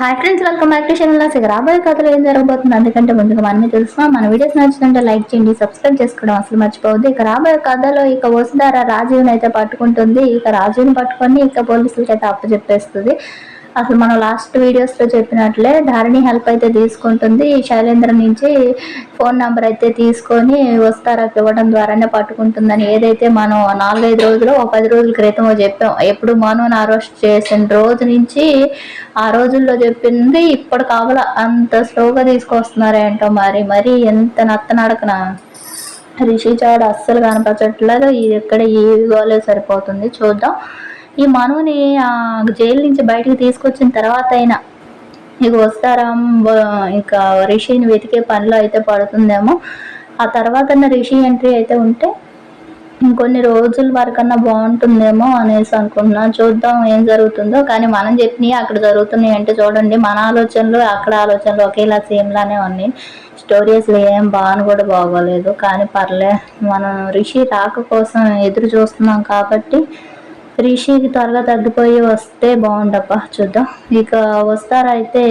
Hi friends welcome back to channel అసలు రాబోయే కథలో ఏం జరగబోతుంది అందుకంటే ముందుగా మనమే తెలుసుకున్నాం మన వీడియోస్ నచ్చిందంటే లైక్ చేయండి సబ్స్క్రైబ్ చేసుకోవడం అసలు మర్చిపోవద్దు. ఇక రాబోయే కథలో ఇక వసుధార రాజీవ్ని అయితే పట్టుకుంటుంది. ఇక రాజీవ్ని పట్టుకొని ఇక పోలీసులకి అయితే అప్పచెప్పేస్తుంది. అసలు మనం లాస్ట్ వీడియోస్లో చెప్పినట్లే ధారణి హెల్ప్ అయితే తీసుకుంటుంది. శైలేంద్ర నుంచి ఫోన్ నెంబర్ అయితే తీసుకొని వస్తారాకి ఇవ్వడం ద్వారానే పట్టుకుంటుందని. ఏదైతే మనం నాలుగైదు రోజులు ఒక పది రోజుల క్రితం చెప్పాం. ఎప్పుడు మనోని అరెస్ట్ చేసిన రోజు నుంచి ఆ రోజుల్లో చెప్పింది ఇప్పుడు కావాల అంత స్లోగా తీసుకొస్తున్నారేంటో మరి. మరి ఎంత నత్తనడకన? రిషి చాడు అస్సలు కనపరచట్లేదు. ఇది ఎక్కడ ఏవి గోలే సరిపోతుంది. చూద్దాం. ఈ మనుని జైలు నుంచి బయటకు తీసుకొచ్చిన తర్వాత అయినా ఇక వస్తారా ఇంకా రిషిని వెతికే పనిలో అయితే పడుతుందేమో. ఆ తర్వాత రిషి ఎంట్రీ అయితే ఉంటే ఇంకొన్ని రోజుల వరకన్నా బాగుంటుందేమో అనేసి అనుకుంటున్నా. చూద్దాం ఏం జరుగుతుందో. కానీ మనం చెప్పినవి అక్కడ జరుగుతున్నాయి అంటే చూడండి మన ఆలోచనలు అక్కడ ఆలోచనలు ఒకేలా సేమ్లానే ఉన్నాయి. స్టోరీస్ ఏం బాగా కూడా బాగోలేదు. కానీ పర్లే మనం రిషి రాక కోసం ఎదురు చూస్తున్నాం కాబట్టి రిషికి త్వరగా తగ్గిపోయి వస్తే బాగుండప్ప చూద్దాం. ఇక వస్తారైతే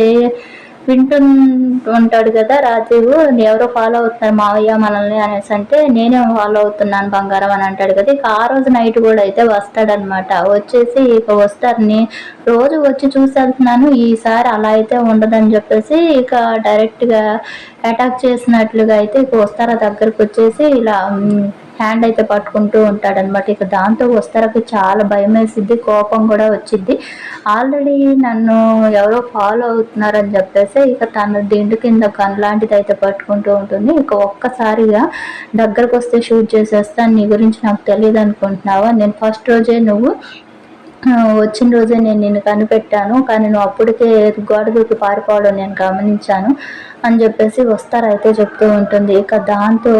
వింటుంటాడు కదా రాజీవ్ ఎవరో ఫాలో అవుతున్నారు మావయ్య మనల్ని అనేసి అంటే నేనే ఫాలో అవుతున్నాను బంగారం అని అంటాడు కదా. ఇక ఆ రోజు నైట్ కూడా అయితే వస్తాడనమాట వచ్చేసి ఇక వస్తారని రోజు వచ్చి చూసి వెళ్తున్నాను. ఈసారి అలా అయితే ఉండదని చెప్పేసి ఇక డైరెక్ట్గా అటాక్ చేసినట్లుగా అయితే ఇక వస్తారా దగ్గరకు వచ్చేసి ఇలా హ్యాండ్ అయితే పట్టుకుంటూ ఉంటాడనమాట. ఇక దాంతో వస్తారకి చాలా భయం వేసిద్ది కోపం కూడా వచ్చిద్ది. ఆల్రెడీ నన్ను ఎవరో ఫాలో అవుతున్నారని చెప్పేసి ఇక తన దిండు కింద గన్ లాంటిది అయితే పట్టుకుంటూ ఉంటుంది. ఇక ఒక్కసారిగా దగ్గరకు వస్తే షూట్ చేసేస్తాను నీ గురించి నాకు తెలియదు అనుకుంటున్నావా? నేను ఫస్ట్ రోజే నువ్వు వచ్చిన రోజే నేను నిన్ను కనిపెట్టాను. కానీ నువ్వు అప్పటికే గోడ దూకి పారిపోవడం నేను గమనించాను. అని చెప్పేసి వస్తారైతే చెప్తూ ఉంటుంది. ఇక దాంతో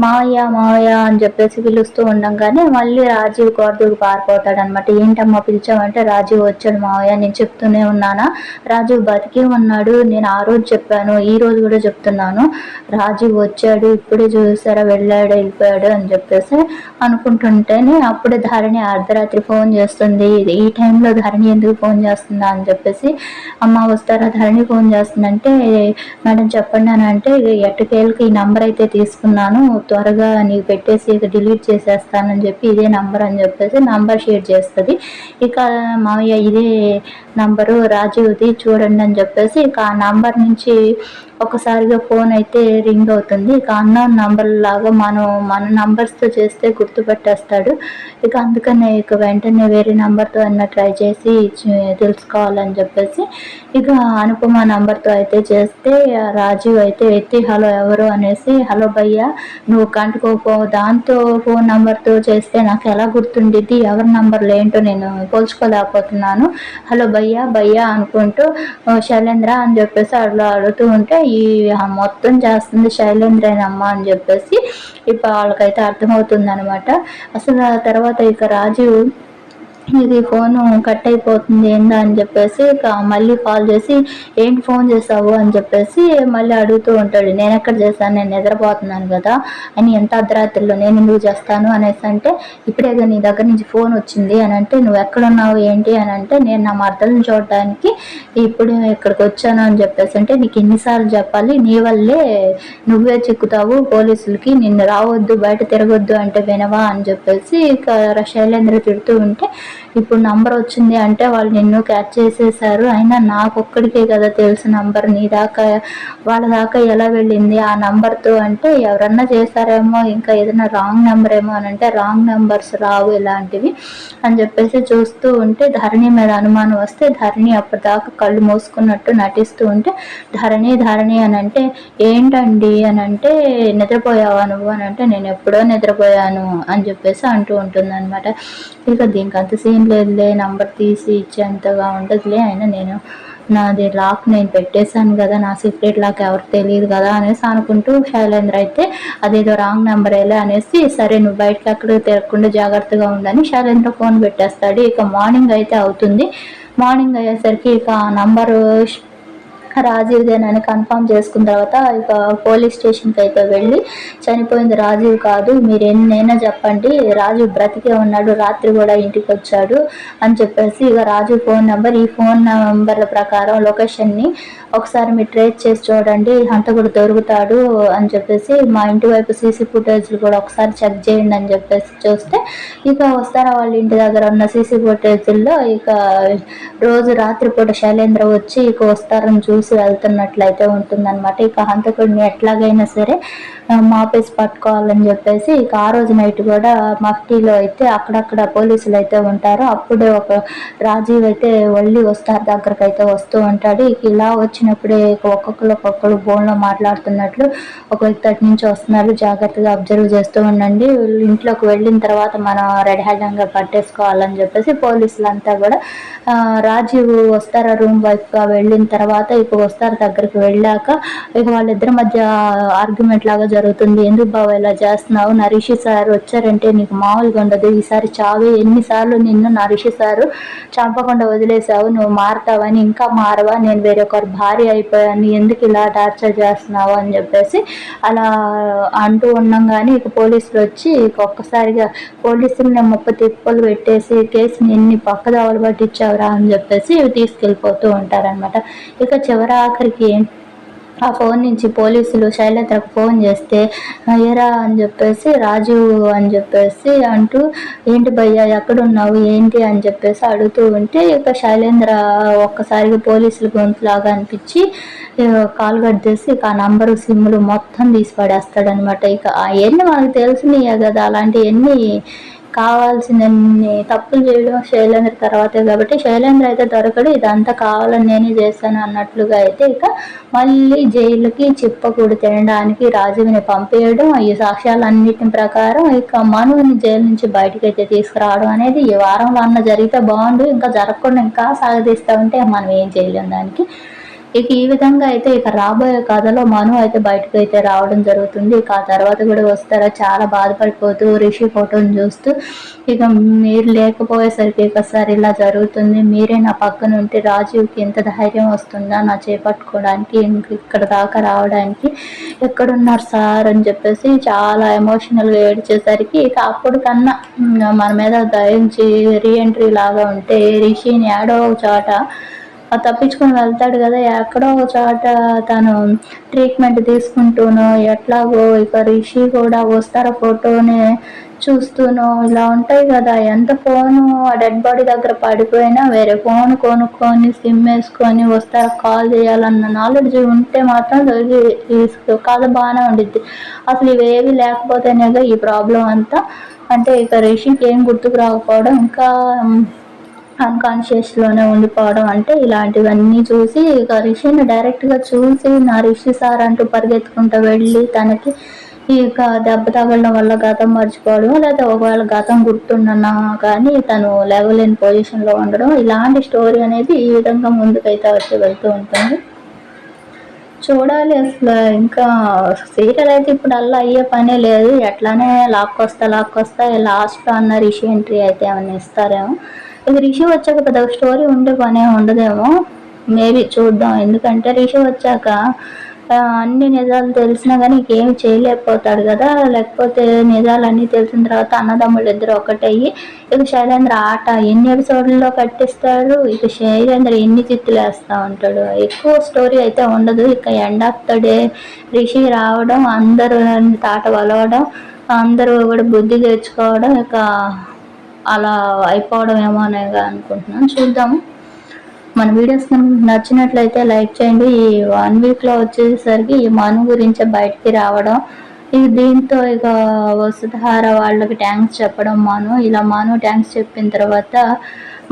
మావయ్య మావయ్య అని చెప్పేసి పిలుస్తూ ఉండంగానే మళ్ళీ రాజీవ్ గోడదూకి పారిపోతాడు అనమాట ఏంటమ్మా పిలిచామంటే రాజీవ్ వచ్చాడు మావయ్య నేను చెప్తూనే ఉన్నానా? రాజీవ్ బతికి ఉన్నాడు నేను ఆ రోజు చెప్పాను ఈ రోజు కూడా చెప్తున్నాను. రాజీవ్ వచ్చాడు ఇప్పుడే చూసారా వెళ్ళాడు వెళ్ళిపోయాడు అని చెప్పేసి అనుకుంటుంటేనే అప్పుడే ధరణి అర్ధరాత్రి ఫోన్ చేస్తుంది. ఈ టైంలో ధరణి ఎందుకు ఫోన్ చేస్తుందా? అని చెప్పేసి అమ్మ వస్తారా ధరణి ఫోన్ చేస్తుందంటే మేడం చెప్పండి అని అంటే ఎట్టకేళ్ళకి ఈ నంబర్ అయితే తీసుకున్నాను త్వరగా నీకు పెట్టేసి ఇక డిలీట్ చేసేస్తానని చెప్పి ఇదే నంబర్ అని చెప్పేసి నంబర్ షేర్ చేస్తుంది. ఇక మామయ్య ఇదే నంబరు రాజీవ్ది చూడండి అని చెప్పేసి ఇక ఆ నంబర్ నుంచి ఒకసారిగా ఫోన్ అయితే రింగ్ అవుతుంది. ఇక అన్నోన్ నంబర్ లాగా మనం మన నంబర్స్తో చేస్తే గుర్తుపెట్టేస్తాడు. ఇక అందుకనే ఇక వెంటనే వేరే నంబర్తో అన్న ట్రై చేసి తెలుసుకోవాలని చెప్పేసి ఇక అనుపమ నంబర్తో అయితే చేస్తే రాజీవ్ అయితే ఎత్తి హలో ఎవరు? అనేసి హలో భయ్య నువ్వు కంటుకోపో దాంతో ఫోన్ నంబర్తో చేస్తే నాకు ఎలా గుర్తుండిద్ది ఎవరి నంబర్లు ఏంటో నేను పోల్చుకోలేకపోతున్నాను. హలో భయ్య భయ్య అనుకుంటూ శైలేంద్ర అని చెప్పేసి అట్లా అడుగుతూ ఉంటే ఈ మొత్తం చేస్తుంది శైలేంద్రేనమ్మ అని చెప్పేసి ఇప్పుడు వాళ్ళకైతే అర్థమవుతుంది అనమాట అసలు ఆ తర్వాత ఇక రాజీవ్ ఇది ఫోను కట్ అయిపోతుంది ఏందా అని చెప్పేసి మళ్ళీ కాల్ చేసి ఏంటి ఫోన్ చేసావు? అని చెప్పేసి మళ్ళీ అడుగుతూ ఉంటాడు. నేను ఎక్కడ చేశాను? నేను నిద్రపోతున్నాను కదా. అని ఎంత అర్ధరాత్రిలో నేను ఎందుకు చేస్తాను? అనేసి అంటే ఇప్పుడే నీ దగ్గర నుంచి ఫోన్ వచ్చింది. అని అంటే నువ్వు ఎక్కడున్నావు? ఏంటి? అని అంటే నేను నా మర్దలను చూడటానికి ఇప్పుడు ఇక్కడికి వచ్చాను అని చెప్పేసి అంటే నీకు ఎన్నిసార్లు చెప్పాలి? నీ వల్లే నువ్వే చిక్కుతావు. పోలీసులకి నిన్ను రావద్దు బయట తిరగొద్దు అంటే వినవా? అని చెప్పేసి ఇక శైలేంద్ర తిడుతూ ఉంటే ఇప్పుడు నంబర్ వచ్చింది అంటే వాళ్ళు నిన్ను క్యాచ్ చేసేసారు అయినా నాకు ఒక్కడికే కదా తెలుసు నంబర్ నీ దాకా వాళ్ళ దాకా ఎలా వెళ్ళింది? ఆ నంబర్తో అంటే ఎవరన్నా చేశారేమో ఇంకా ఏదైనా రాంగ్ నెంబర్ ఏమో అని అంటే రాంగ్ నెంబర్స్ రావు ఇలాంటివి అని చెప్పేసి చూస్తూ ఉంటే ధరణి మీద అనుమానం వస్తే ధరణి అప్పటిదాకా కళ్ళు మూసుకున్నట్టు నటిస్తూ ఉంటే ధరణి ధరణి అని అంటే ఏంటండి అని అంటే నిద్రపోయావా నువ్వు అని అంటే నేను ఎప్పుడో నిద్రపోయాను అని చెప్పేసి అంటూ ఉంటుంది అనమాట ఇక దీనికి అంత సీన్ లేదులే నంబర్ తీసి ఇచ్చేంతగా ఉండదులే. అయినా నేను నాది లాక్ నేను పెట్టేశాను కదా నా సీక్రెట్ లాక్ ఎవరికి తెలియదు కదా అనేసి అనుకుంటూ శైలేంద్ర అయితే అదేదో రాంగ్ నెంబర్ ఎలా అనేసి సరే నువ్వు బయటకు అక్కడ తిరగకుండా జాగ్రత్తగా ఉందని శైలేంద్ర ఫోన్ పెట్టేస్తాడు. ఇక మార్నింగ్ అయితే అవుతుంది. మార్నింగ్ అయ్యేసరికి ఇక ఆ నంబరు రాజీవ్దేనని కన్ఫర్మ్ చేసుకున్న తర్వాత ఇక పోలీస్ స్టేషన్కి అయితే వెళ్ళి చనిపోయింది రాజీవ్ కాదు. మీరు ఎన్నైనా చెప్పండి రాజీవ్ బ్రతికే ఉన్నాడు రాత్రి కూడా ఇంటికి వచ్చాడు అని చెప్పేసి ఇక రాజీవ్ ఫోన్ నెంబర్ ఈ ఫోన్ నెంబర్ల ప్రకారం లొకేషన్ని ఒకసారి మీరు ట్రేస్ చేసి చూడండి హంతకుడు దొరుకుతాడు అని చెప్పేసి మా ఇంటి వైపు సీసీ ఫుటేజ్లు కూడా ఒకసారి చెక్ చేయండి అని చెప్పేసి చూస్తే ఇక వస్తారా వాళ్ళ ఇంటి దగ్గర ఉన్న సీసీ ఫుటేజ్లో ఇక రోజు రాత్రిపూట శైలేంద్ర వచ్చి ఇక వస్తారని చూసి వెళ్తున్నట్లయితే ఉంటుందన్నమాట. ఇక హంతకుడిని ఎట్లాగైనా సరే మాపేసి పట్టుకోవాలని చెప్పేసి ఇక ఆ రోజు నైట్ కూడా మఫ్టీలో అయితే అక్కడక్కడ పోలీసులు అయితే ఉంటారు. అప్పుడే ఒక రాజీవ్ అయితే వెళ్ళి వస్తారు దగ్గరకు అయితే వస్తూ ఉంటాడు. ఇక ఇలా వచ్చినప్పుడే ఒక్కొక్కరు ఒక్కొక్కరు ఫోన్లో మాట్లాడుతున్నట్లు ఒక వ్యక్తి అటు నుంచి వస్తున్నారు జాగ్రత్తగా అబ్జర్వ్ చేస్తూ ఉండండి. ఇంట్లోకి వెళ్ళిన తర్వాత మనం రెడ్ హ్యాండ్గా పట్టేసుకోవాలని చెప్పేసి పోలీసులు అంతా కూడా రాజీవ్ వస్తారా రూమ్ వైపుగా వెళ్ళిన తర్వాత ఇక వస్తారు దగ్గరికి వెళ్ళాక ఇక వాళ్ళిద్దరి మధ్య ఆర్గ్యుమెంట్ లాగా జరుగుతుంది. ఎందుకు బావ ఇలా చేస్తున్నావు? నరిషి సార్ వచ్చారంటే నీకు మామూలుగా ఉండదు. ఈసారి చావి. ఎన్నిసార్లు నిన్ను నరిషి సారు చంపకుండా వదిలేసావు నువ్వు మారుతావని ఇంకా మారవా? నేను వేరొకరు భార్య అయిపోయాను. ఎందుకు ఇలా టార్చర్ చేస్తున్నావు? అని చెప్పేసి అలా అంటూ ఉన్నాం కానీ ఇక పోలీసులు వచ్చి ఇక ఒక్కసారిగా పోలీసులు ముప్పై తిప్పలు పెట్టేసి కేసుని ఎన్ని పక్కదావలు పట్టించావురా? అని చెప్పేసి తీసుకెళ్ళిపోతూ ఉంటారనమాట ఇక చివరి ఆఖరికి ఆ ఫోన్ నుంచి పోలీసులు శైలజకు ఫోన్ చేస్తే ఎరా అని చెప్పేసి రాజు అని చెప్పేసి అంటూ ఏంటి భయ్య ఎక్కడున్నావు? ఏంటి? అని చెప్పేసి అడుగుతూ ఉంటే ఇక శైలేంద్ర ఒక్కసారిగా పోలీసులు గొంతులాగా అనిపించి కాల్ కట్ చేసి ఇక ఆ నంబరు సిమ్లు మొత్తం తీసి పడేస్తాడనమాట ఇక అవన్నీ మనకు తెలిసినాయే కదా అలాంటివన్నీ కావాల్సినన్ని తప్పులు చేయడం శైలేంద్ర తర్వాతే కాబట్టి శైలేంద్ర అయితే దొరకడు ఇదంతా కావాలని నేనే చేస్తాను అన్నట్లుగా అయితే ఇక మళ్ళీ జైలుకి చిప్పకూడు తినడానికి రాజుని పంపేయడం ఈ సాక్ష్యాలన్నిటి ప్రకారం ఇక మనువుని జైలు నుంచి బయటకు అయితే తీసుకురావడం అనేది ఈ వారంలో అన్న జరిగితే బాగుండు ఇంకా జరగకుండా ఇంకా సాగదీస్తూ ఉంటే మనం ఏం చేయలేం దానికి. ఇక ఈ విధంగా అయితే ఇక రాబోయే కథలో మను అయితే బయటకు అయితే రావడం జరుగుతుంది. ఇక ఆ తర్వాత కూడా వస్తారా? చాలా బాధపడిపోతూ రిషి ఫోటోని చూస్తూ ఇక మీరు లేకపోయేసరికి ఒకసారి ఇలా జరుగుతుంది. మీరే నా పక్కన ఉంటే రాజీవ్కి ఎంత ధైర్యం వస్తుందా? నా చేపట్టుకోవడానికి ఇక్కడ దాకా రావడానికి ఎక్కడున్నారు సార్ అని చెప్పేసి చాలా ఎమోషనల్గా ఏడ్చేసరికి ఇక అప్పుడు కన్నా మన మీద దయించి రీఎంట్రీ లాగా ఉంటే రిషిని ఏడో చోట తప్పించుకొని వెళ్తాడు కదా ఎక్కడో ఒక చోట తను ట్రీట్మెంట్ తీసుకుంటూనో ఎట్లాగో ఇక రిషి కూడా వస్తారా ఫోటోని చూస్తూనో ఇలా ఉంటాయి కదా. ఎంత ఫోను ఆ డెడ్ బాడీ దగ్గర పడిపోయినా వేరే ఫోన్ కొనుక్కొని సిమ్ వేసుకొని వస్తారా కాల్ చేయాలన్న నాలెడ్జ్ ఉంటే మాత్రం కథ బాగానే ఉండిద్ది. అసలు ఇవేవి లేకపోతేనే ఈ ప్రాబ్లం అంతా. అంటే ఇక రిషికి ఏం గుర్తుకు రాకపోవడం ఇంకా అన్కాన్షియస్లోనే ఉండిపోవడం అంటే ఇలాంటివన్నీ చూసి ఇక రిషిని డైరెక్ట్గా చూసి నా రిషి సార్ అంటూ పరిగెత్తుకుంటూ వెళ్ళి తనకి ఇక దెబ్బ తగలడం వల్ల గతం మర్చిపోవడం లేదా ఒకవేళ గతం గుర్తుండన్నా కానీ తను లేవలేని పొజిషన్లో ఉండడం ఇలాంటి స్టోరీ అనేది ఈ విధంగా ముందుకైతే వచ్చి వెళ్తూ ఉంటుంది. చూడాలి అసలు ఇంకా సీరియల్ అయితే ఇప్పుడు అలా అయ్యే పనే లేదు. ఎట్లానే లాక్కొస్తా లాక్కొస్తా లాస్ట్ అన్న రిషి ఎంట్రీ అయితే ఏమైనా ఇస్తారేమో. ఇక రిషి వచ్చాక పెద్ద స్టోరీ ఉండే పనే ఉండదేమో. మేబీ చూద్దాం. ఎందుకంటే రిషి వచ్చాక అన్ని నిజాలు తెలిసినా కానీ ఇంకేమి చేయలేకపోతాడు కదా. లేకపోతే నిజాలు అన్నీ తెలిసిన తర్వాత అన్నదమ్ముళ్ళు ఇద్దరు ఒకటయ్యి ఇక శైలేంద్ర ఆట ఎన్ని ఎపిసోడ్లలో కట్టిస్తాడు ఇక శైలేంద్ర ఎన్ని చిత్తులు వేస్తూ ఉంటాడు. ఎక్కువ స్టోరీ అయితే ఉండదు. ఇక end of the day Rishi రావడం అందరూ తాట వలవడం అందరూ కూడా బుద్ధి తెచ్చుకోవడం ఇక అలా అయిపోవడం ఏమో అనే అనుకుంటున్నాను. చూద్దాము. మన వీడియోస్ కనుక నచ్చినట్లయితే లైక్ చేయండి. ఈ వన్ వీక్లో వచ్చేసరికి ఈ మను గురించి బయటికి రావడం ఇక దీంతో ఇక వసుధార వాళ్ళకి ట్యాంక్స్ చెప్పడం మాను. ఇలా మాను ట్యాంక్స్ చెప్పిన తర్వాత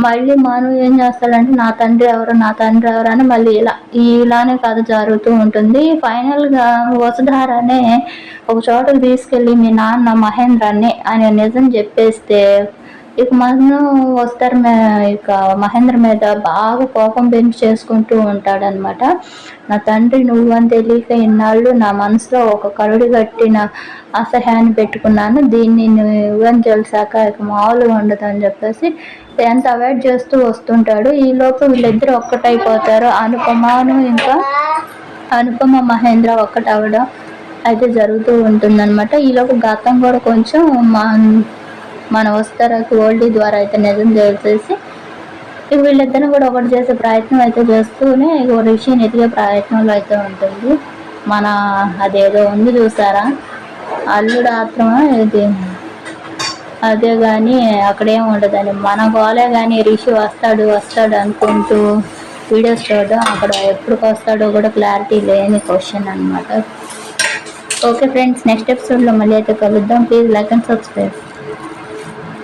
మళ్ళీ మాను ఏం చేస్తాడంటే నా తండ్రి ఎవరు నా తండ్రి ఎవరు అని మళ్ళీ ఇలా ఇలానే కథ జరుగుతూ ఉంటుంది. ఫైనల్గా వసుధారనే ఒక చోటకు తీసుకెళ్ళి మీ నాన్న మహేంద్రాన్ని అని నిజం చెప్పేస్తే ఇక మను వస్తారు మే- ఇక మహేంద్ర మీద బాగా కోపం పెంచి చేసుకుంటూ ఉంటాడనమాట నా తండ్రి నువ్వని తెలియక ఇన్నాళ్ళు నా మనసులో ఒక కరుడు కట్టిన అసహ్యాన్ని పెట్టుకున్నాను. దీన్ని నువ్వని తెలిసాక ఇక మామూలుగా ఉండదు అని చెప్పేసి ఎంత అవాయిడ్ చేస్తూ వస్తుంటాడు. ఈ లోపు వీళ్ళిద్దరు ఒక్కటైపోతారు. అనుపమాను ఇంకా అనుపమ మహేంద్ర ఒక్కటవడం అయితే జరుగుతూ ఉంటుందన్నమాట. ఈలోపు గతం కూడా కొంచెం మా మన వస్తారా? గోల్డీ ద్వారా అయితే నిజం తెలిసేసి ఇక వీళ్ళిద్దరిని కూడా ఒకటి చేసే ప్రయత్నం అయితే చేస్తూనే ఇక ఒక విషయం ఎదిగే ప్రయత్నంలో అయితే ఉంటుంది. మన అదేదో ఉంది చూసారా? అల్లుడు ఆత్రమా ఇది? అదే కానీ అక్కడేం ఉండదని మన గోలే కానీ రిషి వస్తాడు వస్తాడు అనుకుంటూ వీడియోస్ చూడడం అక్కడ ఎప్పటికి వస్తాడో కూడా క్లారిటీ లేని క్వశ్చన్ అనమాట ఓకే ఫ్రెండ్స్ నెక్స్ట్ ఎపిసోడ్లో మళ్ళీ అయితే కలుద్దాం. Please like and subscribe.